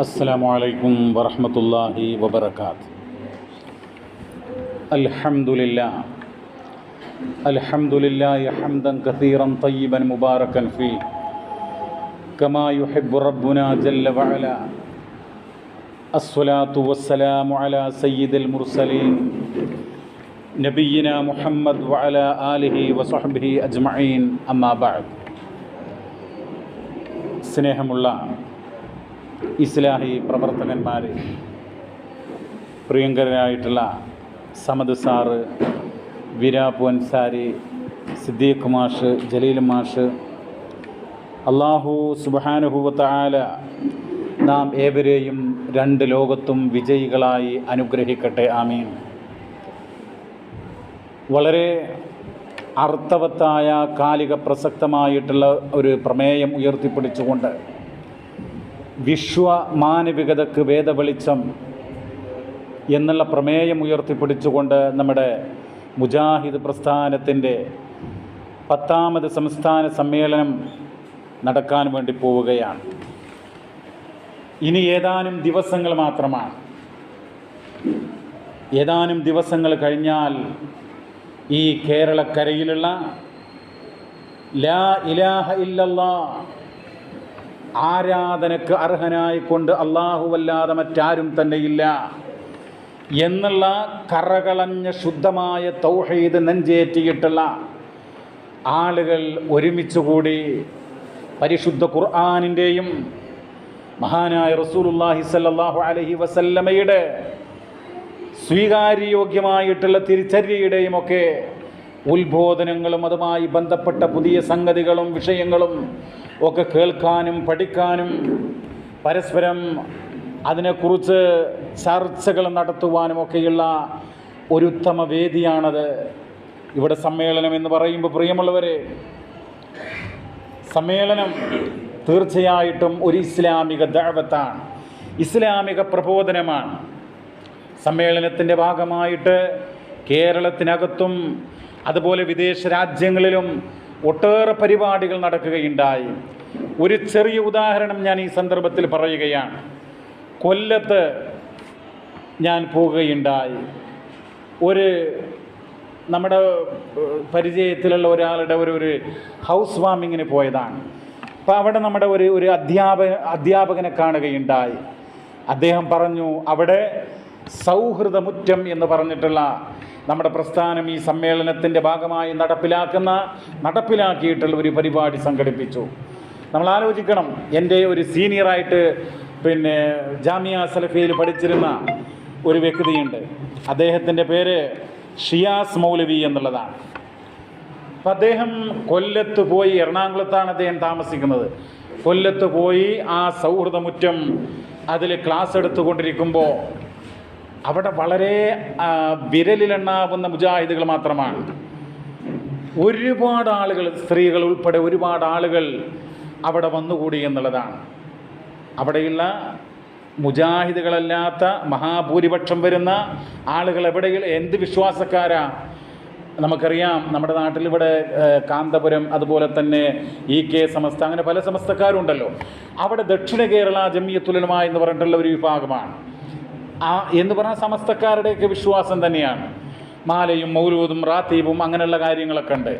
السلام عليكم ورحمة الله وبركاته الحمد لله الحمد لله حمدا كثيرا طيبا مباركا فيه كما يحب ربنا جل وعلا الصلاة والسلام على سيد المرسلين نبينا محمد وعلى آله وصحبه أجمعين أما بعد സ്നേഹമുള്ള ഇസ്ലാഹി പ്രവർത്തകന്മാർ പ്രിയങ്കരനായിട്ടുള്ള സമദ് സാറ് വിരാപു അൻസാരി സിദ്ദീഖ് മാഷ് ജലീൽ മാഷ് അള്ളാഹു സുബാനുഹുവത്തായ നാം ഏവരെയും രണ്ട് ലോകത്തും വിജയികളായി അനുഗ്രഹിക്കട്ടെ ആമീൻ. വളരെ അർത്ഥവത്തായ കാലിക പ്രസക്തമായിട്ടുള്ള ഒരു പ്രമേയം ഉയർത്തിപ്പിടിച്ചുകൊണ്ട് വിശ്വ മാനവികതക്ക് വേദവെളിച്ചം എന്നുള്ള പ്രമേയം ഉയർത്തിപ്പിടിച്ചുകൊണ്ട് നമ്മുടെ മുജാഹിദ് പ്രസ്ഥാനത്തിന്റെ പത്താമത് സംസ്ഥാന സമ്മേളനം നടക്കാൻ വേണ്ടി പോവുകയാണ്. ഇനി ഏതാനും ദിവസങ്ങൾ മാത്രമാണ്. ഏതാനും ദിവസങ്ങൾ കഴിഞ്ഞാൽ ഈ കേരളക്കരയിലുള്ള ലാ ഇലാഹ ഇല്ലല്ലാ ആരാധനക്ക് അർഹനായിക്കൊണ്ട് അള്ളാഹുവല്ലാതെ മറ്റാരും തന്നെയില്ല എന്നുള്ള കറകളഞ്ഞ ശുദ്ധമായ തൗഹീദ് നെഞ്ചേറ്റിയിട്ടുള്ള ആളുകൾ ഒരുമിച്ചുകൂടി പരിശുദ്ധ ഖുർആാനിന്റെയും മഹാനായ റസൂലുല്ലാഹി സല്ലാഹു അലഹി വസല്ലമയുടെ സ്വീകാര്യയോഗ്യമായിട്ടുള്ള തിരിച്ചര്യയുടെയും ഒക്കെ ഉത്ബോധനങ്ങളും അതുമായി ബന്ധപ്പെട്ട പുതിയ സംഗതികളും വിഷയങ്ങളും ഒക്കെ കേൾക്കാനും പഠിക്കാനും പരസ്പരം അതിനെക്കുറിച്ച് ചർച്ചകൾ നടത്തുവാനും ഒക്കെയുള്ള ഒരു ഉത്തമ വേദിയാണത്. ഇവിടെ സമ്മേളനം എന്ന് പറയുമ്പോൾ പ്രിയമുള്ളവരെ സമ്മേളനം തീർച്ചയായിട്ടും ഒരു ഇസ്ലാമിക ദഴവത്താണ് ഇസ്ലാമിക പ്രബോധനമാണ്. സമ്മേളനത്തിന്റെ ഭാഗമായിട്ട് കേരളത്തിനകത്തും അതുപോലെ വിദേശ രാജ്യങ്ങളിലും ഒട്ടേറെ പരിപാടികൾ നടക്കുകയുണ്ടായി. ഒരു ചെറിയ ഉദാഹരണം ഞാൻ ഈ സന്ദർഭത്തിൽ പറയുകയാണ്. കൊല്ലത്ത് ഞാൻ പോവുകയുണ്ടായി. ഒരു നമ്മുടെ പരിചയത്തിലുള്ള ഒരാളുടെ ഒരു ഒരു ഹൗസ് വാമിങ്ങിന് പോയതാണ്. അപ്പോൾ അവിടെ നമ്മുടെ ഒരു ഒരു അധ്യാപക അധ്യാപകനെ കാണുകയുണ്ടായി. അദ്ദേഹം പറഞ്ഞു അവിടെ സൗഹൃദമുറ്റം എന്ന് പറഞ്ഞിട്ടുള്ള നമ്മുടെ പ്രസ്ഥാനം ഈ സമ്മേളനത്തിന്റെ ഭാഗമായി നടപ്പിലാക്കുന്ന നടപ്പിലാക്കിയിട്ടുള്ള ഒരു പരിപാടി സംഘടിപ്പിച്ചു. നമ്മൾ ആലോചിക്കണം എന്റെ ഒരു സീനിയറായിട്ട് പിന്നെ ജാമിയ സലഫിയിൽ പഠിച്ചിരുന്ന ഒരു വ്യക്തിയുണ്ട്. അദ്ദേഹത്തിന്റെ പേര് ഷിയാസ് മൗലവി എന്നുള്ളതാണ്. അപ്പം അദ്ദേഹം കൊല്ലത്ത് പോയി എറണാകുളത്താണ് അദ്ദേഹം താമസിക്കുന്നത്. കൊല്ലത്ത് പോയി ആ സൗഹൃദമുറ്റം അതിൽ ക്ലാസ് എടുത്തുകൊണ്ടിരിക്കുമ്പോൾ അവിടെ വളരെ വിരലിലെണ്ണാവുന്ന മുജാഹിദുകൾ മാത്രമാണ്. ഒരുപാട് ആളുകൾ സ്ത്രീകൾ ഉൾപ്പെടെ ഒരുപാട് ആളുകൾ അവിടെ വന്നുകൂടി എന്നുള്ളതാണ്. അവിടെയുള്ള മുജാഹിദുകളല്ലാത്ത മഹാഭൂരിപക്ഷം വരുന്ന ആളുകൾ എവിടെ എന്ത് വിശ്വാസക്കാരാ? നമുക്കറിയാം നമ്മുടെ നാട്ടിൽ ഇവിടെ കാന്തപുരം അതുപോലെ തന്നെ ഇ കെ സമസ്ത അങ്ങനെ പല സമസ്തക്കാരുണ്ടല്ലോ. അവിടെ ദക്ഷിണ കേരള ജമിയത്തുലമ എന്ന് പറഞ്ഞിട്ടുള്ള ഒരു വിഭാഗമാണ്. ആ എന്ന് പറഞ്ഞാൽ സമസ്തക്കാരുടെയൊക്കെ വിശ്വാസം തന്നെയാണ്. മാലയും മൗലൂദും റാത്തീബും അങ്ങനെയുള്ള കാര്യങ്ങളൊക്കെ ഉണ്ട്.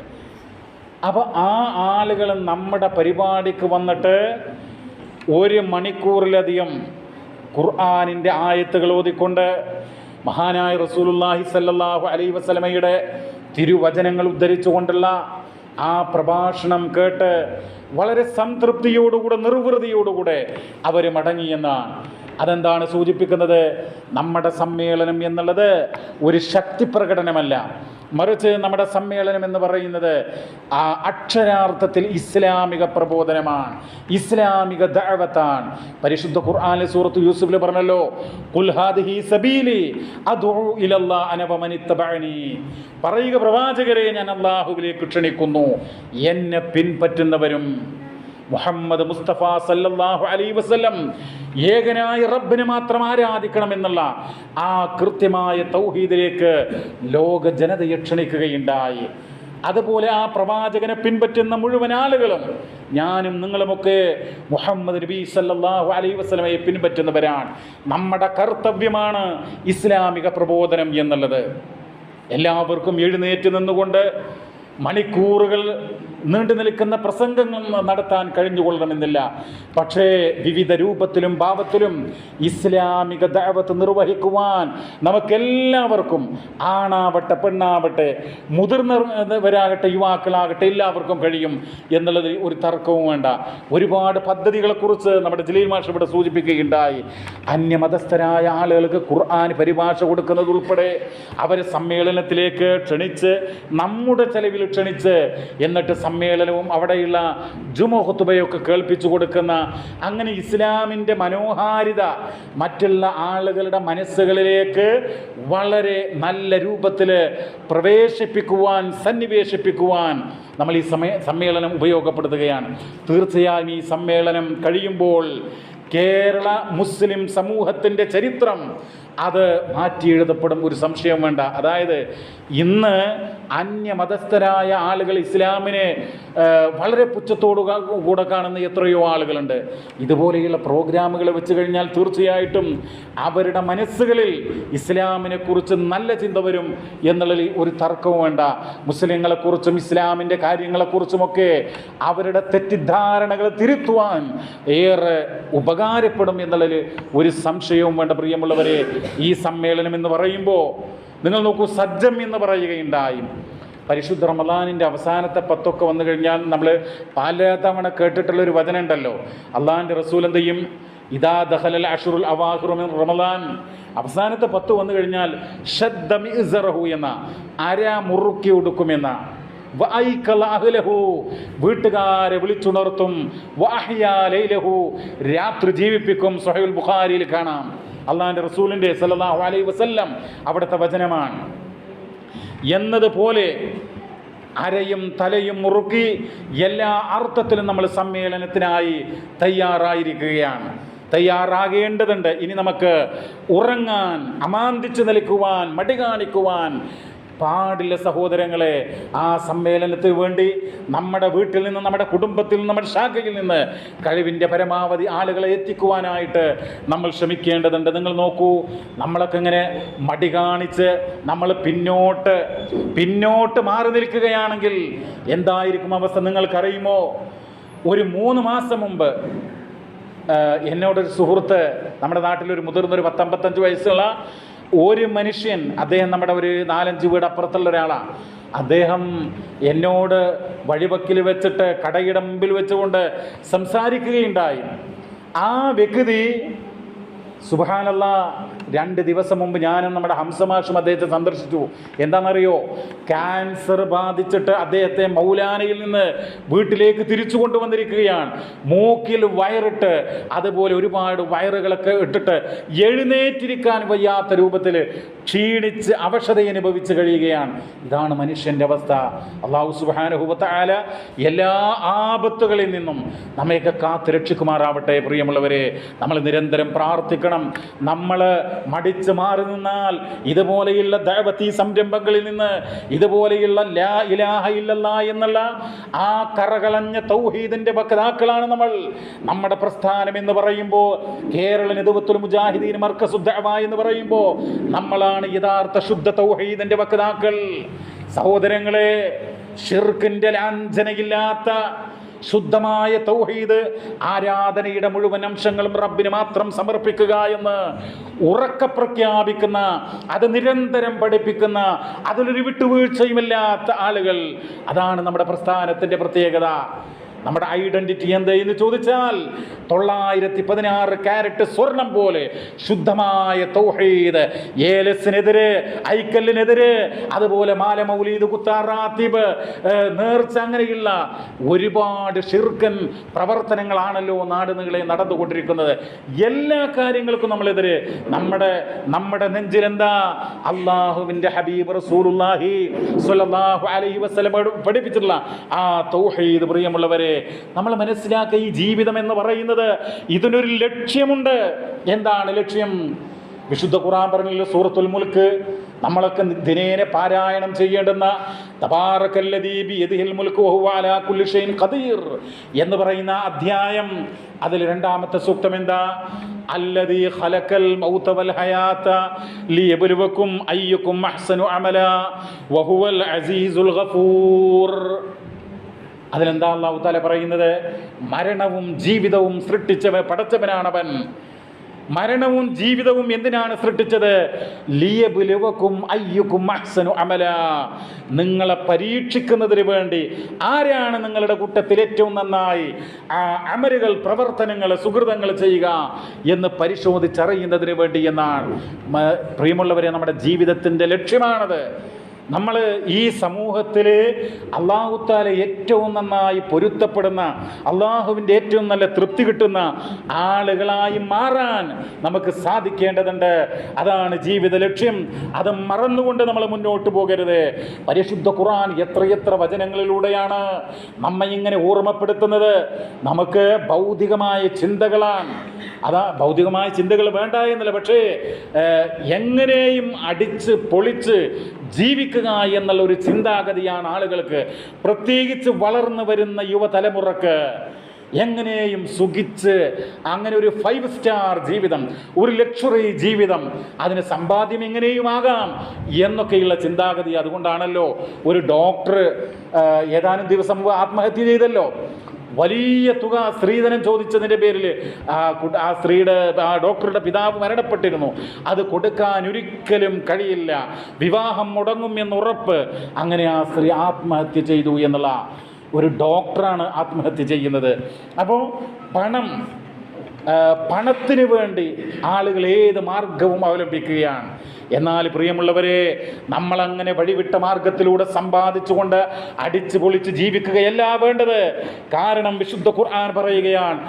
അപ്പോൾ ആ ആളുകൾ നമ്മുടെ പരിപാടിക്ക് വന്നിട്ട് ഒരു മണിക്കൂറിലധികം ഖുർആാനിന്റെ ആയത്തുകൾ ഓതിക്കൊണ്ട് മഹാനായ റസൂലുല്ലാഹി സല്ലാഹു അലൈ വസലമയുടെ തിരുവചനങ്ങൾ ഉദ്ധരിച്ചുകൊണ്ടുള്ള ആ പ്രഭാഷണം കേട്ട് വളരെ സംതൃപ്തിയോടുകൂടെ നിർവൃതിയോടുകൂടെ അവർ മടങ്ങിയെന്നാണ് അതെന്താണ് സൂചിപ്പിക്കുന്നത്? നമ്മുടെ സമ്മേളനം എന്നുള്ളത് ഒരു ശക്തി പ്രകടനമല്ല. മറിച്ച് നമ്മുടെ സമ്മേളനം എന്ന് പറയുന്നത് ആ അക്ഷരാർത്ഥത്തിൽ ഇസ്ലാമിക പ്രബോധനമാണ്. ഇസ്ലാമിക ദഴവത്താണ് പരിശുദ്ധ ഖുർആനിലെ സൂറത്ത് യൂസുഫിൽ പറഞ്ഞല്ലോ "ഖുൽ ഹാദിഹി സബീലി അദ്ഉ ഇലല്ലാ അന വമനിത്തബഅനി." പറയുക പ്രവാചകരെ ഞാൻ അള്ളാഹുവിലേക്ക് ക്ഷണിക്കുന്നു. എന്നെ പിൻപറ്റുന്നവരും മുഹമ്മദ് മുസ്തഫ സല്ലല്ലാഹു അലൈ വസ്ലം ഏകനായ റബ്ബിനെ മാത്രം ആരാധിക്കണം എന്നുള്ള ആ കൃത്യമായ തൗഹീദിലേക്ക് ലോക ജനതയെ ക്ഷണിക്കുകയുണ്ടായി. അതുപോലെ ആ പ്രവാചകനെ പിൻപറ്റുന്ന മുഴുവൻ ആളുകളും ഞാനും നിങ്ങളുമൊക്കെ മുഹമ്മദ് നബി സല്ലാഹു അലൈ വസ്ലമയെ പിൻപറ്റുന്നവരാണ്. നമ്മുടെ കർത്തവ്യമാണ് ഇസ്ലാമിക പ്രബോധനം എന്നുള്ളത്. എല്ലാവർക്കും എഴുന്നേറ്റ് നിന്നുകൊണ്ട് മണിക്കൂറുകൾ നീണ്ടു നിൽക്കുന്ന പ്രസംഗങ്ങൾ നടത്താൻ കഴിഞ്ഞുകൊള്ളണമെന്നില്ല. പക്ഷേ വിവിധ രൂപത്തിലും ഭാവത്തിലും ഇസ്ലാമിക ദഅവത്ത് നിർവഹിക്കുവാൻ നമുക്കെല്ലാവർക്കും ആണാവട്ടെ പെണ്ണാവട്ടെ മുതിർന്നവരാകട്ടെ യുവാക്കളാകട്ടെ എല്ലാവർക്കും കഴിയും എന്നുള്ളത് ഒരു തർക്കവും വേണ്ട. ഒരുപാട് പദ്ധതികളെക്കുറിച്ച് നമ്മുടെ ജലീൽ മാഷ് ഇവിടെ സൂചിപ്പിക്കുകയുണ്ടായി. അന്യമതസ്ഥരായ ആളുകൾക്ക് ഖുർആൻ പരിഭാഷ കൊടുക്കുന്നത് ഉൾപ്പെടെ അവരെ സമ്മേളനത്തിലേക്ക് ക്ഷണിച്ച് നമ്മുടെ ചെലവിൽ ക്ഷണിച്ച് എന്നിട്ട് സമ്മേളനവും അവിടെയുള്ള ജുമോ ഹുത്തുബയൊക്കെ കേൾപ്പിച്ചു കൊടുക്കുന്ന അങ്ങനെ ഇസ്ലാമിന്റെ മനോഹാരിത മറ്റുള്ള ആളുകളുടെ മനസ്സുകളിലേക്ക് വളരെ നല്ല രൂപത്തിൽ പ്രവേശിപ്പിക്കുവാൻ സന്നിവേശിപ്പിക്കുവാൻ നമ്മൾ ഈ സമയ സമ്മേളനം ഉപയോഗപ്പെടുത്തുകയാണ്. തീർച്ചയായും ഈ സമ്മേളനം കഴിയുമ്പോൾ കേരള മുസ്ലിം സമൂഹത്തിന്റെ ചരിത്രം അത് മാറ്റി എഴുതപ്പെടും ഒരു സംശയം വേണ്ട. അതായത് ഇന്ന് അന്യമതസ്ഥരായ ആളുകൾ ഇസ്ലാമിനെ വളരെ പുച്ഛത്തോടു കൂടെ കാണുന്ന എത്രയോ ആളുകളുണ്ട്. ഇതുപോലെയുള്ള പ്രോഗ്രാമുകൾ വെച്ച് കഴിഞ്ഞാൽ തീർച്ചയായിട്ടും അവരുടെ മനസ്സുകളിൽ ഇസ്ലാമിനെക്കുറിച്ച് നല്ല ചിന്ത വരും എന്നുള്ളതിൽ ഒരു തർക്കവും വേണ്ട. മുസ്ലിങ്ങളെക്കുറിച്ചും ഇസ്ലാമിന്റെ കാര്യങ്ങളെക്കുറിച്ചുമൊക്കെ അവരുടെ തെറ്റിദ്ധാരണകൾ തിരുത്തുവാൻ ഏറെ ഉപകാരപ്പെടും എന്നുള്ളതിൽ ഒരു സംശയവും വേണ്ട. പ്രിയമുള്ളവരെ ഈ സമ്മേളനം എന്ന് പറയുമ്പോൾ നിങ്ങൾ നോക്കൂ സജ്ജം എന്ന് പറയുകയുണ്ടായി. പരിശുദ്ധ റമദാനിന്റെ അവസാനത്തെ പത്തൊക്കെ വന്നു കഴിഞ്ഞാൽ നമ്മൾ പലതവണ കേട്ടിട്ടുള്ള ഒരു വചനം ഉണ്ടല്ലോ അള്ളാഹിന്റെ റസൂൽ എന്ത് ചെയ്യും? ഇതാ ദഹലൽ അഷുറുൽ അവാഹുറുമിൻ റമദാൻ. അവസാനത്തെ പത്ത് വന്നു കഴിഞ്ഞാൽ ഷദ്ദമി ഇസറഹു എന്ന അര മുറുക്കി അഹ്ലഹു വീട്ടുകാരെ വിളിച്ചുണർത്തും. രാത്രി ജീവിപ്പിക്കും. സൊഹൈൽ ബുഖാരിയിൽ കാണാം. അള്ളാഹിന്റെ റസൂലിന്റെ സല്ലല്ലാഹു അലൈഹി വസല്ലം അവിടുത്തെ വചനമാണ്. എന്നതുപോലെ അരയും തലയും മുറുക്കി എല്ലാ അർത്ഥത്തിലും നമ്മൾ സമ്മേളനത്തിനായി തയ്യാറായിരിക്കുകയാണ്. തയ്യാറാകേണ്ടതുണ്ട്. ഇനി നമുക്ക് ഉറങ്ങാൻ അമാന്തിച്ചു നിൽക്കുവാൻ മടി കാണിക്കുവാൻ പാടില്ല സഹോദരങ്ങളെ. ആ സമ്മേളനത്തിന് വേണ്ടി നമ്മുടെ വീട്ടിൽ നിന്ന് നമ്മുടെ കുടുംബത്തിൽ നിന്ന് നമ്മുടെ ശാഖയിൽ നിന്ന് കഴിവിന്റെ പരമാവധി ആളുകളെ എത്തിക്കുവാനായിട്ട് നമ്മൾ ശ്രമിക്കേണ്ടതുണ്ട്. നിങ്ങൾ നോക്കൂ നമ്മളൊക്കെ ഇങ്ങനെ മടി കാണിച്ച് നമ്മൾ പിന്നോട്ട് പിന്നോട്ട് മാറി നിൽക്കുകയാണെങ്കിൽ എന്തായിരിക്കും അവസ്ഥ നിങ്ങൾക്കറിയുമോ? ഒരു മൂന്ന് മാസം മുമ്പ് എന്നോടൊരു സുഹൃത്ത് നമ്മുടെ നാട്ടിലൊരു മുതിർന്നൊരു പത്തമ്പത്തഞ്ച് വയസ്സുള്ള ഒരു മനുഷ്യൻ അദ്ദേഹം നമ്മുടെ ഒരു നാലഞ്ച് വീട് അപ്പുറത്തുള്ള ഒരാളാണ് അദ്ദേഹം എന്നോട് വഴിവക്കിൽ വെച്ചിട്ട് കടയുടെ മുമ്പിൽ വെച്ചുകൊണ്ട് സംസാരിക്കുകയുണ്ടായി. ആ വ്യക്തി സുബാനല്ല രണ്ട് ദിവസം മുമ്പ് ഞാനും നമ്മുടെ ഹംസമാഷും അദ്ദേഹത്തെ സന്ദർശിച്ചു. എന്താണെന്നറിയോ? ക്യാൻസർ ബാധിച്ചിട്ട് അദ്ദേഹത്തെ മൗലാനയിൽ നിന്ന് വീട്ടിലേക്ക് തിരിച്ചു കൊണ്ടുവന്നിരിക്കുകയാണ്. മൂക്കിൽ വയറിട്ട് അതുപോലെ ഒരുപാട് വയറുകളൊക്കെ ഇട്ടിട്ട് എഴുന്നേറ്റിരിക്കാൻ വയ്യാത്ത രൂപത്തിൽ ക്ഷീണിച്ച് അവശത അനുഭവിച്ച് കഴിയുകയാണ്. ഇതാണ് മനുഷ്യന്റെ അവസ്ഥ. അള്ളാഹു സുബാനുഭവത്തായ എല്ലാ ആപത്തുകളിൽ നിന്നും നമ്മയൊക്കെ കാത്ത് രക്ഷിക്കുമാറാവട്ടെ പ്രിയമുള്ളവരെ. നമ്മൾ നിരന്തരം പ്രാർത്ഥിക്കണം. നമ്മൾ മടിച്ച് മാറി നിന്നാൽ ഇതുപോലെയുള്ള ദൈവത്തി സംരംഭങ്ങളിൽ നിന്ന് ഇതുപോലെയുള്ള ലാ ഇലാഹ ഇല്ലല്ല എന്നുള്ള ആ കറകളഞ്ഞ തൗഹീദിന്റെ വക്താക്കളാണ് നമ്മൾ. നമ്മുടെ പ്രസ്ഥാനം എന്ന് പറയുമ്പോൾ കേരള നെതുവത്തുൽ മുജാഹിദീൻ മർക്കസുദ്ധവ എന്ന് പറയുമ്പോൾ നമ്മളാണ് യഥാർത്ഥ ശുദ്ധ തൗഹീദിന്റെ വക്താക്കൾ. സഹോദരങ്ങളെ ഷിർക്കിന്റെ ലാഞ്ചനയില്ലാത്ത ശുദ്ധമായ തൗഹീദ് ആരാധനയുടെ മുഴുവൻ അംശങ്ങളും റബ്ബിന് മാത്രം സമർപ്പിക്കുക എന്ന് ഉറക്ക പ്രഖ്യാപിക്കുന്ന അത് നിരന്തരം പഠിപ്പിക്കുന്ന അതിലൊരു വിട്ടുവീഴ്ചയുമില്ലാത്ത ആളുകൾ. അതാണ് നമ്മുടെ പ്രസ്ഥാനത്തിന്റെ പ്രത്യേകത. നമ്മുടെ ഐഡന്റിറ്റി എന്ത് എന്ന് ചോദിച്ചാൽ തൊള്ളായിരത്തി പതിനാറ് ക്യാരറ്റ് സ്വർണം പോലെ ശുദ്ധമായ തൗഹീദ്. ഏലസിനെതിരെ ഐക്കല്ലിനെതിരെ അതുപോലെ മാല മൗലീദ് കുത്താറാത്തിബ് നേർച്ച അങ്ങനെയുള്ള ഒരുപാട് ഷിർക്കൻ പ്രവർത്തനങ്ങളാണല്ലോ നാടുകളെ നടന്നുകൊണ്ടിരിക്കുന്നത്. എല്ലാ കാര്യങ്ങൾക്കും നമ്മളെതിരെ നമ്മുടെ നമ്മുടെ നെഞ്ചിലെന്താ? അള്ളാഹുവിന്റെ ഹബീബ് റസൂലുള്ളാഹി സ്വല്ലല്ലാഹു അലൈഹി വസല്ലം പഠി- പഠിപ്പിച്ചിട്ടുള്ള ആ തൗഹീദ് പ്രിയമുള്ളവരെ നമ്മൾ മനസ്സിലാക്കുക ഈ ജീവിതം എന്ന് പറയുന്നത് ഇതിനൊരു ലക്ഷ്യമുണ്ട്. എന്താണ് ലക്ഷ്യം? വിശുദ്ധ ഖുറാൻ പറഞ്ഞില്ല സൂറത്തുൽ മുൽക്ക്? നമ്മളൊക്കെ ദിനേനെ പാരായണം ചെയ്യേണ്ടുന്ന എന്ന് പറയുന്ന അധ്യായം. അതിൽ രണ്ടാമത്തെ സൂക്തം എന്താ? അല്ലദീ ഖലക്കൽ മൗത വൽ ഹയാത അഹ്സനു അമല അസീസുൽ ഗഫൂർ. അതിലെന്താ അള്ളാഹു താല പറയുന്നത്? മരണവും ജീവിതവും സൃഷ്ടിച്ചവ പടച്ചവനാണവൻ. മരണവും ജീവിതവും എന്തിനാണ് സൃഷ്ടിച്ചത്? ലിയബുലുവക്കും അമല. നിങ്ങളെ പരീക്ഷിക്കുന്നതിന് വേണ്ടി ആരാണ് നിങ്ങളുടെ കൂട്ടത്തിൽ ഏറ്റവും നന്നായി? ആ അമലുകൾ പ്രവർത്തനങ്ങൾ സുഹൃതങ്ങൾ ചെയ്യുക എന്ന് പരിശോധിച്ചറിയുന്നതിന് വേണ്ടി എന്നാണ്. പ്രിയമുള്ളവരെ നമ്മുടെ ജീവിതത്തിന്റെ ലക്ഷ്യമാണത്. നമ്മൾ ഈ സമൂഹത്തിൽ അള്ളാഹുത്താലെ ഏറ്റവും നന്നായി പൊരുത്തപ്പെടുന്ന അള്ളാഹുവിന്റെ ഏറ്റവും നല്ല തൃപ്തി കിട്ടുന്ന ആളുകളായി മാറാൻ നമുക്ക് സാധിക്കേണ്ടതുണ്ട്. അതാണ് ജീവിത ലക്ഷ്യം. അത് മറന്നുകൊണ്ട് നമ്മൾ മുന്നോട്ട് പോകരുത്. പരിശുദ്ധ ഖുർആൻ എത്രയെത്ര വചനങ്ങളിലൂടെയാണ് നമ്മെ ഇങ്ങനെ ഓർമ്മപ്പെടുത്തുന്നത്. നമുക്ക് ഭൗതികമായ ചിന്തകളാണ് അതാ ഭൗതികമായ ചിന്തകൾ വേണ്ട എന്നല്ല പക്ഷേ എങ്ങനെയും അടിച്ച് പൊളിച്ച് ജീവിക്കുക എന്നുള്ള ഒരു ചിന്താഗതിയാണ് ആളുകൾക്ക്. പ്രത്യേകിച്ച് വളർന്നു വരുന്ന യുവതലമുറക്ക് എങ്ങനെയും സുഖിച്ച് അങ്ങനെ ഒരു ഫൈവ് സ്റ്റാർ ജീവിതം ഒരു ലക്ഷറി ജീവിതം അതിന് സമ്പാദ്യം എങ്ങനെയും ആകാം എന്നൊക്കെയുള്ള ചിന്താഗതി അതുകൊണ്ടാണല്ലോ ഒരു ഡോക്ടർ ഏതാനും ദിവസം ആത്മഹത്യ ചെയ്തല്ലോ. വലിയ തുക സ്ത്രീധനം ചോദിച്ചതിന്റെ പേരിൽ ആ സ്ത്രീയുടെ ആ ഡോക്ടറുടെ പിതാവ് മരണപ്പെട്ടിരുന്നു. അത് കൊടുക്കാൻ ഒരിക്കലും കഴിയില്ല. വിവാഹം മുടങ്ങും എന്ന് ഉറപ്പ് അങ്ങനെ ആ സ്ത്രീ ആത്മഹത്യ ചെയ്തു എന്നുള്ള ഒരു ഡോക്ടറാണ് ആത്മഹത്യ ചെയ്യുന്നത്. അപ്പോൾ പണം പണത്തിന് വേണ്ടി ആളുകൾ ഏത് മാർഗവും അവലംബിക്കുകയാണ്. എന്നാൽ പ്രിയമുള്ളവരെ നമ്മളങ്ങനെ വഴിവിട്ട മാർഗത്തിലൂടെ സമ്പാദിച്ചുകൊണ്ട് അടിച്ചു പൊളിച്ച് ജീവിക്കുകയല്ല വേണ്ടത്. കാരണം വിശുദ്ധ ഖുർആൻ പറയുകയാണ്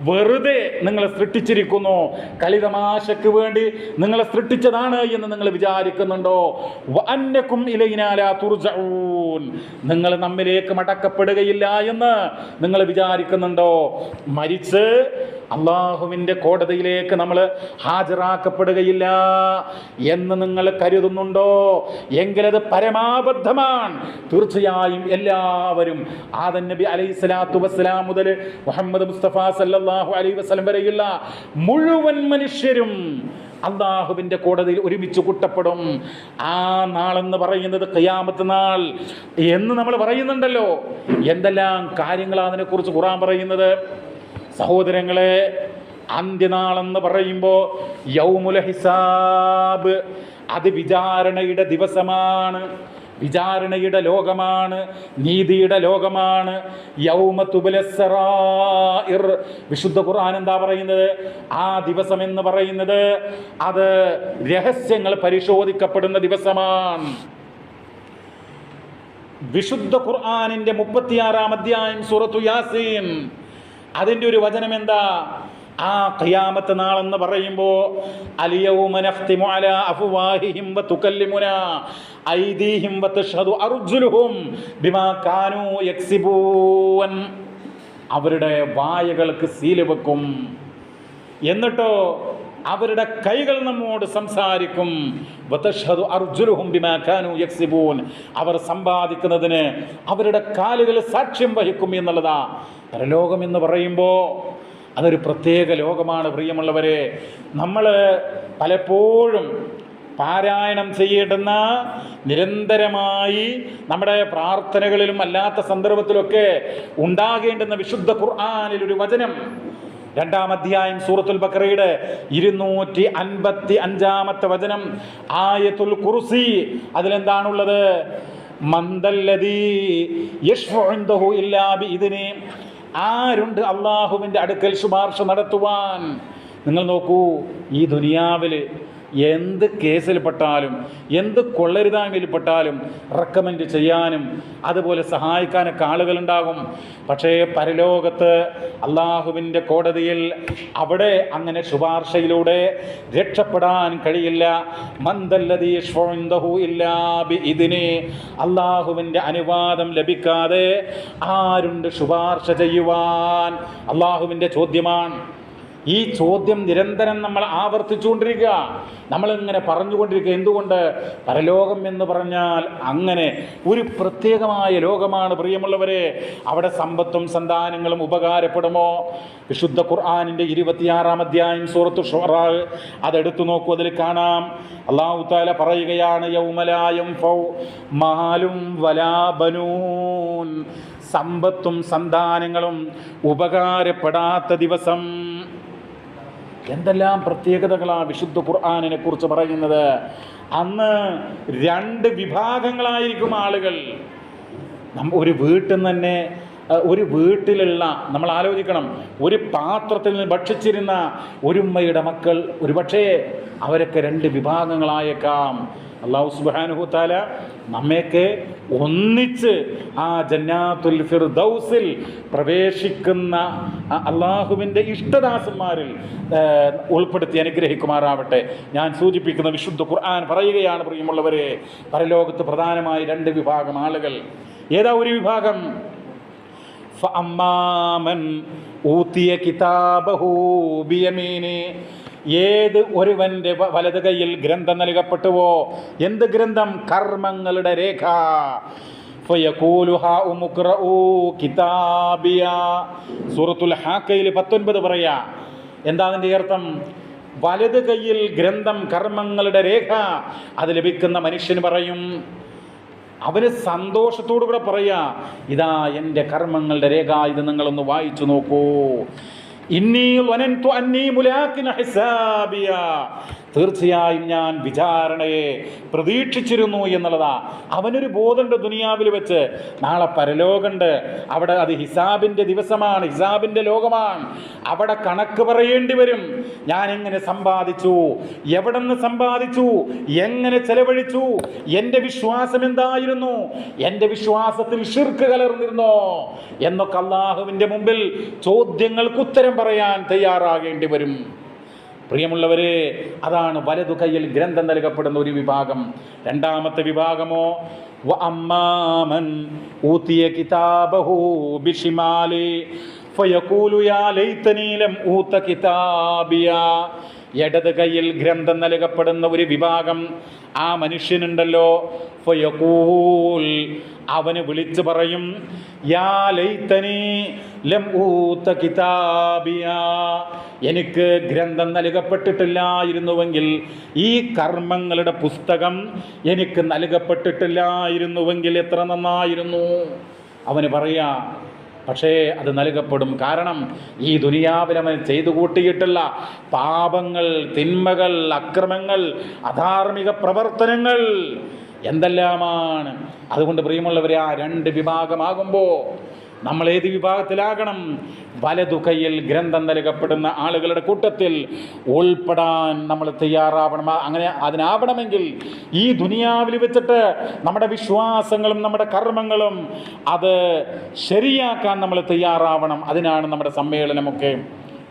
വെറുതെ നിങ്ങളെ സൃഷ്ടിച്ചിരിക്കുന്നു. കളിതമാശക്ക് വേണ്ടി നിങ്ങളെ സൃഷ്ടിച്ചതാണ് എന്ന് നിങ്ങൾ വിചാരിക്കുന്നുണ്ടോ? നിങ്ങൾ നമ്മിലേക്ക് മടക്കപ്പെടുകയില്ല എന്ന് നിങ്ങൾ വിചാരിക്കുന്നുണ്ടോ? മരിച്ച് അള്ളാഹുവിന്റെ കോടതിയിലേക്ക് നമ്മൾ ഹാജരാക്കപ്പെടുകയില്ല എന്ന് നിങ്ങൾ കരുതുന്നുണ്ടോ? എങ്കിലത് പരമാബദ്ധമാണ്. തീർച്ചയായും എല്ലാവരും ആദൻ നബി അലൈഹി സ്വലാത്തു വസ്സലാം മുതൽ മുഹമ്മദ് മുസ്തഫ സല്ലാഹു അലൈഹി വസ്ലം വരെയുള്ള മുഴുവൻ മനുഷ്യരും അള്ളാഹുവിന്റെ കോടതിയിൽ ഒരുമിച്ച് കൂട്ടപ്പെടും. ആ നാളെന്ന് പറയുന്നത് ഖിയാമത്ത് നാൾ എന്ന് നമ്മൾ പറയുന്നുണ്ടല്ലോ. എന്തെല്ലാം കാര്യങ്ങളാണ് അതിനെക്കുറിച്ച് ഖുറാൻ പറയുന്നത്? സഹോദരങ്ങളെ അന്ത്യനാളെന്ന് പറയുമ്പോൾ യൗമുല ഹിസാബ്. അത് വിചാരണയുടെ ദിവസമാണ്. വിചാരണയുടെ ലോകമാണ്. നീതിയുടെ ലോകമാണ്. വിശുദ്ധ ഖുർആൻ എന്താ പറയുന്നത്? ആ ദിവസം എന്ന് പറയുന്നത് അത് രഹസ്യങ്ങൾ പരിശോധിക്കപ്പെടുന്ന ദിവസമാണ്. വിശുദ്ധ ഖുർആാനിന്റെ മുപ്പത്തിയാറാം അധ്യായം സൂറത്തു യാസീൻ. അതിന്റെ ഒരു വചനം എന്താ? ആ ഖിയാമത്ത് നാളെന്ന് പറയുമ്പോൾ അവരുടെ വായകൾക്ക് സീൽ വെക്കും. എന്നിട്ടോ അവരുടെ കൈകൾ നമ്മോട് സംസാരിക്കും. അവർ സമ്പാദിക്കുന്നതിന് അവരുടെ കാലുകൾ സാക്ഷ്യം വഹിക്കും എന്നുള്ളതാ. പരലോകം എന്ന് പറയുമ്പോൾ അതൊരു പ്രത്യേക ലോകമാണ് പ്രിയമുള്ളവരെ. നമ്മൾ പലപ്പോഴും പാരായണം ചെയ്യേണ്ടുന്ന നിരന്തരമായി നമ്മുടെ പ്രാർത്ഥനകളിലും അല്ലാത്ത സന്ദർഭത്തിലൊക്കെ ഉണ്ടാകേണ്ടുന്ന വിശുദ്ധ ഖുർആാനിൽ ഒരു വചനം. രണ്ടാം അധ്യായം സൂറത്തുൽ ബക്കറയുടെ ഇരുന്നൂറ്റി അൻപത്തി അഞ്ചാമത്തെ വചനം ആയത്തുൽ കുർസി. അതിലെന്താണുള്ളത്? മന്ദല്ലതി യഷ്ഫു ഇല്ലാബി ഇല്ലാ ബിഇദ്നി ആരുണ്ട് അള്ളാഹുവിന്റെ അടുക്കൽ ശുപാർശ നടത്തുവാൻ? നിങ്ങൾ നോക്കൂ ഈ ദുനിയാവിൽ എന്ത് കേസിൽപ്പെട്ടാലും എന്ത് കൊള്ളരുതായ്മയിൽപ്പെട്ടാലും റെക്കമെൻഡ് ചെയ്യാനും അതുപോലെ സഹായിക്കാനൊക്കെ ആളുകളുണ്ടാകും. പക്ഷേ പരലോകത്ത് അള്ളാഹുവിന്റെ കോടതിയിൽ അവിടെ അങ്ങനെ ശുപാർശയിലൂടെ രക്ഷപ്പെടാൻ കഴിയില്ല. ഇതിനെ അള്ളാഹുവിന്റെ അനുവാദം ലഭിക്കാതെ ആരുണ്ട് ശുപാർശ ചെയ്യുവാൻ? അള്ളാഹുവിന്റെ ചോദ്യമാണ്. ഈ ചോദ്യം നിരന്തരം നമ്മൾ ആവർത്തിച്ചുകൊണ്ടിരിക്കുക. നമ്മളിങ്ങനെ പറഞ്ഞുകൊണ്ടിരിക്കുക. എന്തുകൊണ്ട്? പരലോകം എന്ന് പറഞ്ഞാൽ അങ്ങനെ ഒരു പ്രത്യേകമായ ലോകമാണ് പ്രിയമുള്ളവരെ. അവിടെ സമ്പത്തും സന്താനങ്ങളും ഉപകാരപ്പെടുമോ? വിശുദ്ധ ഖുർആാനിന്റെ ഇരുപത്തിയാറാം അധ്യായം സൂറത്ത് ഷുറാ അതെടുത്തു നോക്കൂ അതിൽ കാണാം. അള്ളാഹു താല പറയുകയാണ് യൗമലായം ഫൗ മാലും വലാബനൂൻ സമ്പത്തും സന്താനങ്ങളും ഉപകാരപ്പെടാത്ത ദിവസം. എന്തെല്ലാം പ്രത്യേകതകളാണ് വിശുദ്ധ ഖുർആാനിനെ കുറിച്ച് പറയുന്നത്? അന്ന് രണ്ട് വിഭാഗങ്ങളായിരിക്കും ആളുകൾ. ഒരു വീട്ടിൽ തന്നെ ഒരു വീട്ടിലുള്ള നമ്മൾ ആലോചിക്കണം ഒരു പാത്രത്തിൽ നിന്ന് ഭക്ഷിച്ചിരുന്ന ഒരുമ്മയുടെ മക്കൾ ഒരുപക്ഷേ അവരൊക്കെ രണ്ട് വിഭാഗങ്ങളായേക്കാം. അള്ളാഹു സുബാനുഹു താല നമ്മയൊക്കെ ഒന്നിച്ച് ആ ജന്നാത്തുൽ ഫിർദൗസിൽ പ്രവേശിക്കുന്ന അള്ളാഹുവിന്റെ ഇഷ്ടദാസന്മാരിൽ ഉൾപ്പെടുത്തി അനുഗ്രഹിക്കുമാറാവട്ടെ. ഞാൻ സൂചിപ്പിക്കുന്ന വിശുദ്ധ ഖുർആൻ പറയുകയാണ് പ്രിയമുള്ളവരെ. പരലോകത്ത് പ്രധാനമായി രണ്ട് വിഭാഗം ആളുകൾ. ഏതാ ഒരു വിഭാഗം? ഊത്തിയ കിതാബഹു ബിയമീനി ഏത് ഒരുവന്റെ വ- വലത് കൈയിൽ ഗ്രന്ഥം നൽകപ്പെട്ടുവോ? എന്ത് ഗ്രന്ഥം? കർമ്മങ്ങളുടെ രേഖ. സൂറത്തുൽ ഹാക്കയിൽ പത്തൊൻപത് പറയാ. എന്താ അതിന്റെ അർത്ഥം? വലത് കയ്യിൽ ഗ്രന്ഥം കർമ്മങ്ങളുടെ രേഖ. അത് ലഭിക്കുന്ന മനുഷ്യന് പറയും. അവന് സന്തോഷത്തോടു കൂടെ പറയാ. ഇതാ എന്റെ കർമ്മങ്ങളുടെ രേഖ. ഇത് നിങ്ങളൊന്ന് വായിച്ചു നോക്കൂ. ഇന്നീ വനന്തു അന്നീ മുലാക്കിന ഹിസാബിയ തീർച്ചയായും ഞാൻ വിചാരണയെ പ്രതീക്ഷിച്ചിരുന്നു എന്നുള്ളതാ. അവനൊരു ബോധമുണ്ട് ദുനിയാവിൽ വെച്ച്. നാളെ പരലോകമുണ്ട്. അവിടെ അത് ഹിസാബിന്റെ ദിവസമാണ്. ഹിസാബിന്റെ ലോകമാണ്. അവിടെ കണക്ക് പറയേണ്ടി വരും. ഞാൻ എങ്ങനെ സമ്പാദിച്ചു? എവിടെ നിന്ന് സമ്പാദിച്ചു? എങ്ങനെ ചെലവഴിച്ചു? എന്റെ വിശ്വാസം എന്തായിരുന്നു? എന്റെ വിശ്വാസത്തിൽ ഷിർക്ക് കലർന്നിരുന്നോ? എന്നൊക്കെ അള്ളാഹുവിന്റെ മുമ്പിൽ ചോദ്യങ്ങൾക്ക് ഉത്തരം പറയാൻ തയ്യാറാകേണ്ടി വരും. പ്രിയമുള്ളവരെ അതാണ് വലതു കയ്യിൽ ഗ്രന്ഥം നൽകപ്പെടുന്ന ഒരു വിഭാഗം. രണ്ടാമത്തെ വിഭാഗമോ അമ്മാമൻ ഊത്തിയ കിതാബഹു കിതാബിയ. ഇടത് കയ്യിൽ ഗ്രന്ഥം നൽകപ്പെടുന്ന ഒരു വിഭാഗം ആ മനുഷ്യനുണ്ടല്ലോ ഫയഖൂൽ അവന് വിളിച്ചു പറയും യാ ലം എനിക്ക് ഗ്രന്ഥം നൽകപ്പെട്ടിട്ടില്ലായിരുന്നുവെങ്കിൽ ഈ കർമ്മങ്ങളുടെ പുസ്തകം എനിക്ക് നൽകപ്പെട്ടിട്ടില്ലായിരുന്നുവെങ്കിൽ എത്ര നന്നായിരുന്നു. അവന് പറയാ പക്ഷേ അത് നൽകപ്പെടും. കാരണം ഈ ദുനിയാവിലവൻ ചെയ്തു കൂട്ടിയിട്ടുള്ള പാപങ്ങൾ തിന്മകൾ അക്രമങ്ങൾ അധാർമിക പ്രവർത്തനങ്ങൾ എന്തെല്ലാമാണ്? അതുകൊണ്ട് പ്രിയമുള്ളവരെ ആ രണ്ട് വിഭാഗമാകുമ്പോൾ നമ്മൾ ഏത് വിഭാഗത്തിലാകണം? വലതു കയ്യിൽ ഗ്രന്ഥം നൽകപ്പെടുന്ന ആളുകളുടെ കൂട്ടത്തിൽ ഉൾപ്പെടാൻ നമ്മൾ തയ്യാറാവണം. അങ്ങനെ അതിനാവണമെങ്കിൽ ഈ ദുനിയാവിൽ വെച്ചിട്ട് നമ്മുടെ വിശ്വാസങ്ങളും നമ്മുടെ കർമ്മങ്ങളും അത് ശരിയാക്കാൻ നമ്മൾ തയ്യാറാവണം. അതിനാണ് നമ്മുടെ സമ്മേളനമൊക്കെ.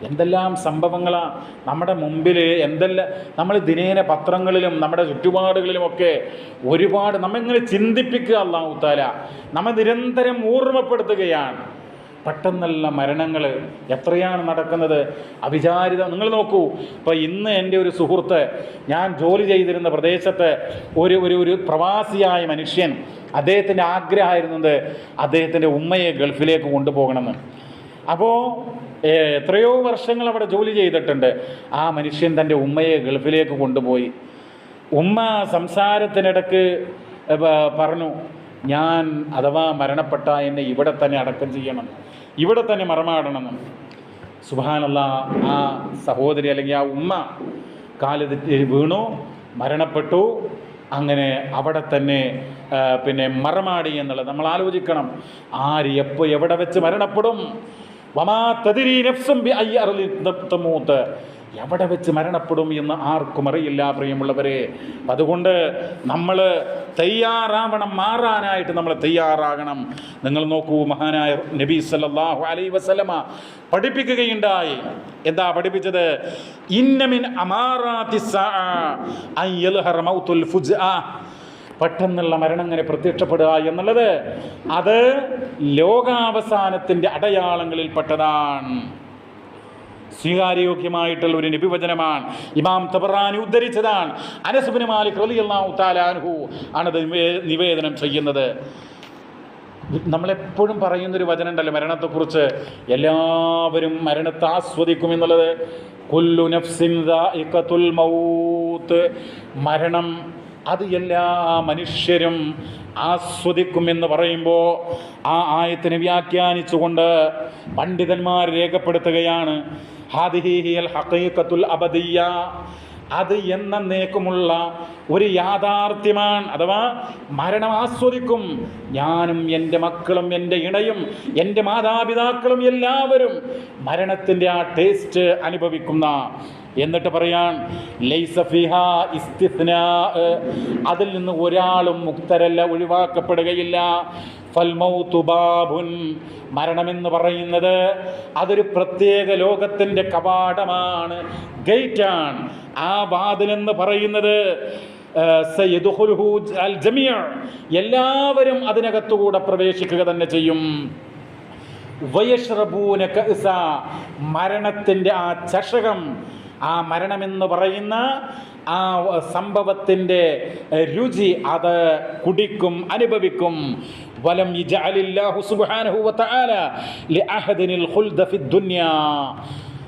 എന്തെല്ലാം സംഭവങ്ങളാണ് നമ്മുടെ മുമ്പിൽ എന്തെല്ലാം നമ്മൾ ദിനേന പത്രങ്ങളിലും നമ്മുടെ ചുറ്റുപാടുകളിലുമൊക്കെ ഒരുപാട് നമ്മിങ്ങനെ ചിന്തിപ്പിക്കുക അള്ളാഹു താല നമ്മെ നിരന്തരം ഓർമ്മപ്പെടുത്തുകയാണ്. പെട്ടെന്നുള്ള മരണങ്ങൾ എത്രയാണ് നടക്കുന്നത്? അവിചാരിത നിങ്ങൾ നോക്കൂ. ഇപ്പോൾ ഇന്ന് എന്റെ ഒരു സുഹൃത്ത് ഞാൻ ജോലി ചെയ്തിരുന്ന പ്രദേശത്ത് ഒരു ഒരു ഒരു പ്രവാസിയായ മനുഷ്യൻ അദ്ദേഹത്തിന്റെ ആഗ്രഹമായിരുന്നത് അദ്ദേഹത്തിന്റെ ഉമ്മയെ ഗൾഫിലേക്ക് കൊണ്ടുപോകണമെന്ന്. അപ്പോൾ എത്രയോ വർഷങ്ങൾ അവിടെ ജോലി ചെയ്തിട്ടുണ്ട്. ആ മനുഷ്യൻ തന്റെ ഉമ്മയെ ഗൾഫിലേക്ക് കൊണ്ടുപോയി. ഉമ്മ സംസാരത്തിനിടക്ക് പറഞ്ഞു ഞാൻ അഥവാ മരണപ്പെട്ട എന്നെ ഇവിടെ തന്നെ അടക്കം ചെയ്യണം. ഇവിടെ തന്നെ മറമാടണമെന്ന് സുഹാനുള്ള ആ സഹോദരി അല്ലെങ്കിൽ ആ ഉമ്മ കാൽ വീണു മരണപ്പെട്ടു. അങ്ങനെ അവിടെ തന്നെ പിന്നെ മറമാടി എന്നുള്ളത്. നമ്മൾ ആലോചിക്കണം ആര് എപ്പോൾ എവിടെ വെച്ച് മരണപ്പെടും? എവിടെ വെച്ച് മരണപ്പെടും എന്ന് ആർക്കും അറിയില്ല പ്രിയമുള്ളവരെ. അതുകൊണ്ട് നമ്മൾ തയ്യാറാവണം മാറാനായിട്ട് നമ്മൾ തയ്യാറാകണം. നിങ്ങൾ നോക്കൂ മഹാനായ നബി സല്ലാഹു അലൈ വസല്ലമ പഠിപ്പിക്കുകയുണ്ടായി. എന്താ പഠിപ്പിച്ചത്? ഇന്നമിൻ അമാറാത്തി പെട്ടെന്നുള്ള മരണം ഇങ്ങനെ പ്രത്യക്ഷപ്പെടുക എന്നുള്ളത് അത് ലോകാവസാനത്തിന്റെ അടയാളങ്ങളിൽ പെട്ടതാണ് സ്വീകാര്യോഗ്യമായിട്ടുള്ള ഒരു നിബിവചനമാണ്. ഇമാം തബറാനി ഉദ്ധരിച്ചതാണ്. അനസുബിന് മാലിക് അൻഹു ആണത് നിവേദനം ചെയ്യുന്നത്. നമ്മളെപ്പോഴും പറയുന്നൊരു വചനം ഉണ്ടല്ലോ മരണത്തെക്കുറിച്ച്. എല്ലാവരും മരണത്തെ ആസ്വദിക്കും എന്നുള്ളത്. കൊല്ലു നഫ്സിൻ മൗത്ത്. മരണം അത് എല്ലാ മനുഷ്യരും ആസ്വദിക്കുമെന്ന് പറയുമ്പോൾ ആ ആയത്തിനെ വ്യാഖ്യാനിച്ചുകൊണ്ട് പണ്ഡിതന്മാർ രേഖപ്പെടുത്തുകയാണ്. ഹാദിഹിഹിയൽ ഹഖീഖത്തുൽ അബദിയ അത് എന്നേക്കുമുള്ള ഒരു യാഥാർത്ഥ്യമാണ്. അഥവാ മരണം ആസ്വദിക്കും. ഞാനും എന്റെ മക്കളും എന്റെ ഇണയും എന്റെ മാതാപിതാക്കളും എല്ലാവരും മരണത്തിന്റെ ആ ടേസ്റ്റ് അനുഭവിക്കുന്ന എന്നിട്ട് പറയാൻ അതിൽ നിന്ന് ഒരാളും മുക്തരല്ല ഒഴിവാക്കപ്പെടുകയില്ല. ഫൽമൗതുബാബുൻ മരണമെന്ന് പറയുന്നത് അതൊരു പ്രത്യേക ലോകത്തിന്റെ കവാടമാണ് ഗേറ്റാണ്. ആ വാതിലെന്ന് പറയുന്നത് എല്ലാവരും അതിനകത്തുകൂടെ പ്രവേശിക്കുക തന്നെ ചെയ്യും. വയഷ്റബൂന മരണത്തിന്റെ ആ ചഷകം ആ മരണമെന്ന് പറയുന്ന ആ സംഭവത്തിന്റെ രുചി അത് കുടിക്കും അനുഭവിക്കും. വലം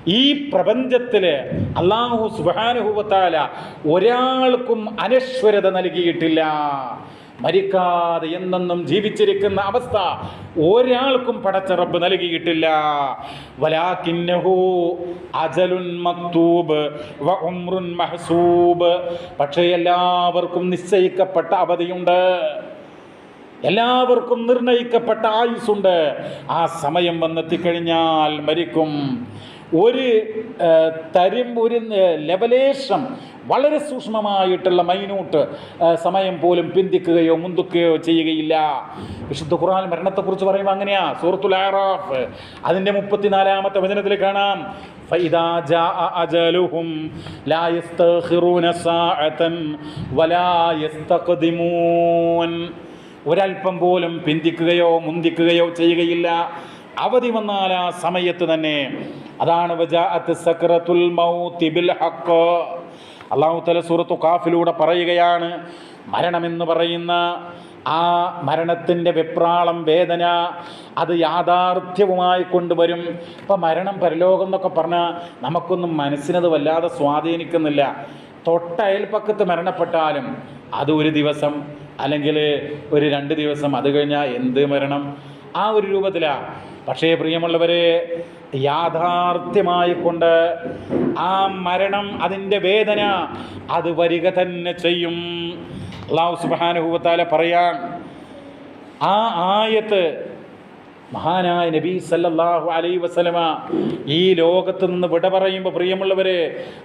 ഈ പ്രപഞ്ചത്തിൽ അള്ളാഹു സുബ്ഹാനഹു വതആല ഒരാൾക്കും അനശ്വരത നൽകിയിട്ടില്ല. മരിക്കാതെ എന്നെന്നും ജീവിച്ചിരിക്കുന്ന അവസ്ഥ ഒരാൾക്കും പടച്ചറബ് നൽകിയിട്ടില്ല. അജലുൻ പക്ഷേ എല്ലാവർക്കും നിശ്ചയിക്കപ്പെട്ട അവധിയുണ്ട്. എല്ലാവർക്കും നിർണയിക്കപ്പെട്ട ആയുസ്സുണ്ട്. ആ സമയം വന്നെത്തിക്കഴിഞ്ഞാൽ മരിക്കും. ഒരു തരും ഒരു ആ, ലെവലേഷം വളരെ സൂക്ഷ്മമായിട്ടുള്ള മൈന്യൂട്ട് ആ, സമയം പോലും പിന്തിക്കുകയോ മുന്തുക്കുകയോ ചെയ്യുകയില്ല വിശുദ്ധ ഖുർആൻ മരണത്തെക്കുറിച്ച് പറയുമ്പോൾ അങ്ങനെയാ സൂറത്തുൽ ആറാഫ് അതിൻ്റെ മുപ്പത്തിനാലാമത്തെ വചനത്തിൽ കാണാം فإذا جاء أجلهم لا يستأخرون ساعة ولا يستقدمون ഒരല്പം പോലും പിന്തിക്കുകയോ മുന്തിക്കുകയോ ചെയ്യുകയില്ല അവധി വന്നാൽ ആ സമയത്ത് തന്നെ അതാണ് വജാഅത്ത് സക്രത്തുൽ മൗത്തി ബിൽ ഹഖ് അള്ളാഹു തല സൂറത്തു കാഫിലൂടെ പറയുകയാണ് മരണമെന്ന് പറയുന്ന ആ മരണത്തിന്റെ വെപ്രാളം വേദന അത് യാഥാർത്ഥ്യവുമായി കൊണ്ടുവരും. ഇപ്പം മരണം പരലോകം എന്നൊക്കെ പറഞ്ഞാൽ നമുക്കൊന്നും മനസ്സിനത് വല്ലാതെ സ്വാധീനിക്കുന്നില്ല. തൊട്ടയൽപ്പക്കത്ത് മരണപ്പെട്ടാലും അത് ഒരു ദിവസം അല്ലെങ്കിൽ ഒരു രണ്ട് ദിവസം അത് കഴിഞ്ഞാൽ എന്ത് മരണം? ആ ഒരു രൂപത്തിലാണ് പക്ഷേ പ്രിയമുള്ളവരെ യാഥാർത്ഥ്യമായിക്കൊണ്ട് ആ മരണം അതിന്റെ വേദന അത് വരിക തന്നെ ചെയ്യും. അള്ളാഹു സുബാനുഭൂവത്താലെ പറയാൻ ആ ആയത്ത് മഹാനായ നബി സല്ലല്ലാഹു അലൈ വസലമ ഈ ലോകത്ത് നിന്ന് വിട പറയുമ്പോൾ പ്രിയമുള്ളവരെ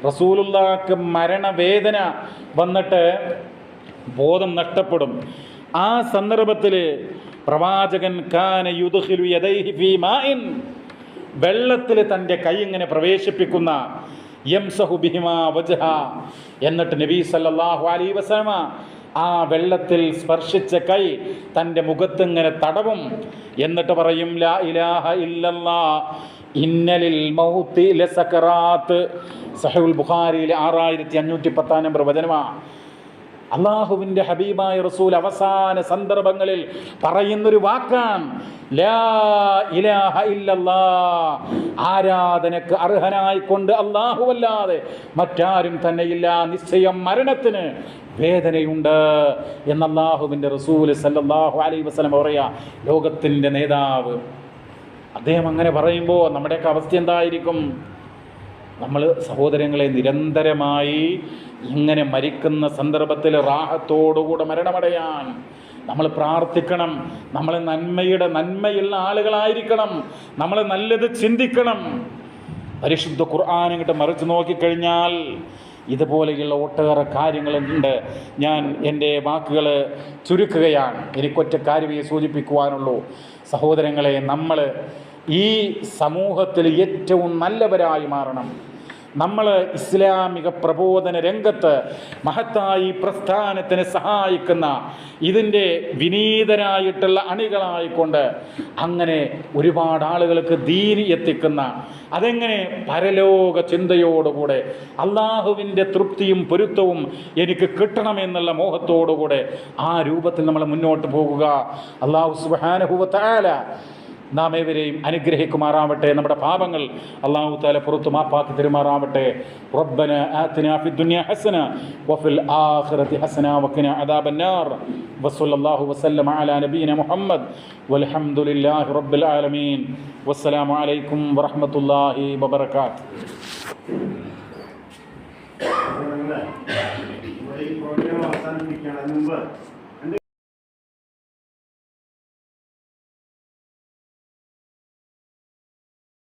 റസൂലുള്ളാക്ക് മരണവേദന വന്നിട്ട് ബോധം നഷ്ടപ്പെടും. ആ സന്ദർഭത്തിൽ പ്രവാചകൻ കാന യദൈഹി ഫീ മാഇൻ. വെള്ളത്തിൽ തന്റെ കൈ ഇങ്ങനെ പ്രവേശിപ്പിക്കുന്ന യംസഹു ബിഹിമാ വജഹ എന്നിട്ട് നബി സല്ലല്ലാഹു അലൈഹി വസല്ലമ ആ വെള്ളത്തിൽ സ്പർശിച്ച കൈ തന്റെ മുഖത്തിങ്ങനെ തടവും എന്നിട്ട് പറയും ലാ ഇലാഹ ഇന്നലിൽ മൗത്തി സഹുൽ ബുഖാരിയിലെ ആറായിരത്തി അഞ്ഞൂറ്റി പത്താം നമ്പർ വചനമാണ് അള്ളാഹുവിന്റെ ഹബീബായ റസൂൽ അവസാന സന്ദർഭങ്ങളിൽ പറയുന്നൊരു വാക്കാണ് ആരാധനക്ക് അർഹനായിക്കൊണ്ട് അല്ലാഹുവല്ലാതെ മറ്റാരും തന്നെയില്ല നിശ്ചയം മരണത്തിന് വേദനയുണ്ട് എന്ന് അള്ളാഹുവിന്റെ റസൂൽ സല്ലാഹു അലൈ വസ്ലം പറയാ. ലോകത്തിന്റെ നേതാവ് അദ്ദേഹം അങ്ങനെ പറയുമ്പോൾ നമ്മുടെയൊക്കെ അവസ്ഥ എന്തായിരിക്കും? നമ്മൾ സഹോദരങ്ങളെ നിരന്തരമായി ഇങ്ങനെ മരിക്കുന്ന സന്ദർഭത്തിൽ റാഹത്തോടുകൂടെ മരണമടയാൻ നമ്മൾ പ്രാർത്ഥിക്കണം. നമ്മൾ നന്മയുടെ നന്മയുള്ള ആളുകളായിരിക്കണം. നമ്മൾ നല്ലത് ചിന്തിക്കണം. പരിശുദ്ധ ഖുർആൻ മറിച്ച് നോക്കിക്കഴിഞ്ഞാൽ ഇതുപോലെയുള്ള ഒട്ടേറെ കാര്യങ്ങളുണ്ട്. ഞാൻ എന്റെ വാക്കുകൾ ചുരുക്കുകയാണ്. എനിക്കൊറ്റ കാര്യമേ സൂചിപ്പിക്കുവാനുള്ളൂ. സഹോദരങ്ങളെ നമ്മൾ ഈ സമൂഹത്തിൽ ഏറ്റവും നല്ലവരായി മാറണം. നമ്മൾ ഇസ്ലാമിക പ്രബോധന രംഗത്ത് മഹത്തായി പ്രസ്ഥാനത്തിന് സഹായിക്കുന്ന ഇതിന്റെ വിനീതരായിട്ടുള്ള അണികളായിക്കൊണ്ട് അങ്ങനെ ഒരുപാട് ആളുകൾക്ക് ദീനി എത്തിക്കുന്ന അതെങ്ങനെ പരലോക ചിന്തയോടുകൂടെ അള്ളാഹുവിന്റെ തൃപ്തിയും പൊരുത്തവും എനിക്ക് കിട്ടണമെന്നുള്ള മോഹത്തോടുകൂടെ ആ രൂപത്തിൽ നമ്മൾ മുന്നോട്ട് പോകുക. അള്ളാഹു സുബാനുഭവത്താല നാം ഏവരെയും അനുഗ്രഹിക്കുമാറാവട്ടെ. നമ്മുടെ പാപങ്ങൾ അള്ളാഹു താല പുറത്തു മാപ്പാക്കി തരുമാറാവട്ടെ. റബ്ബന ആത്തിന ഫി ദുനിയ ഹസന വഫിൽ ആഖിറതി ഹസന വഖിന അദാബന്നാർ. വസല്ലല്ലാഹു വസല്ലമ അലാ നബീന മുഹമ്മദ്. വൽഹംദുലില്ലാഹി റബ്ബിൽ ആലമീൻ. വസ്സലാമു അലൈക്കും വറഹ്മത്തുള്ളാഹി വബറകാത്ത്. ഈ പ്രോഗ്രാം അവസാനിപ്പിക്കുകയാണ് മുമ്പ്